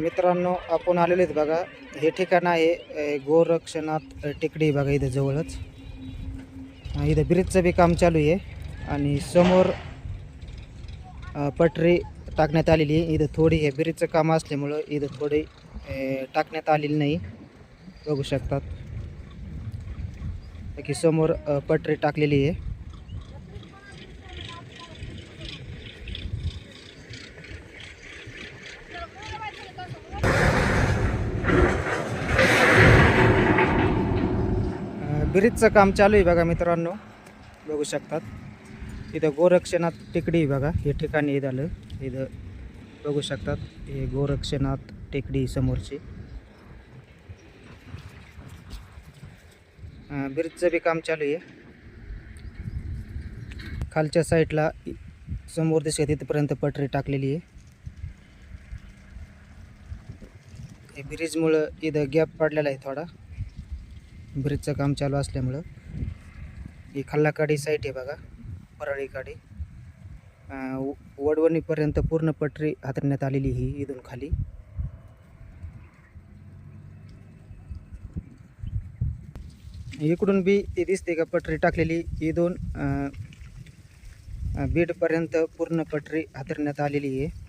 मित्रांनो आपण आलेलेच बघा. हे ठिकाण आहे गोरक्षनाथ टेकडी बघा इथं जवळच. इथं ब्रिजचं बी काम चालू आहे आणि समोर पटरी टाकण्यात आलेली आहे. इथं थोडी हे ब्रिजचं काम असल्यामुळं इथं थोडी टाकण्यात आलेली नाही. बघू शकतात. की समोर पटरी टाकलेली आहे. ब्रिजचं काम चालू आहे बघा मित्रांनो. बघू शकतात. इथं गोरक्षनाथ टेकडी बघा. हे ठिकाणी झालं. इथं बघू शकतात. हे गोरक्षनाथ टेकडी समोरची. ब्रिजचं बी काम चालू आहे. खालच्या साईडला समोर दिसत तिथपर्यंत पटरी टाकलेली आहे. ब्रिजमुळं इथं गॅप पडलेला आहे थोडा. ब्रिजचं काम चालू असल्यामुळं ही खल्लाकाडी साईट आहे बघा परळीकाडी. व- वडवणीपर्यंत पूर्ण पटरी हातरण्यात आलेली ही इथून खाली. इकडून बी ती दिसते का पटरी टाकलेली इथून दोन बीडपर्यंत पूर्ण पटरी हातरण्यात आलेली आहे.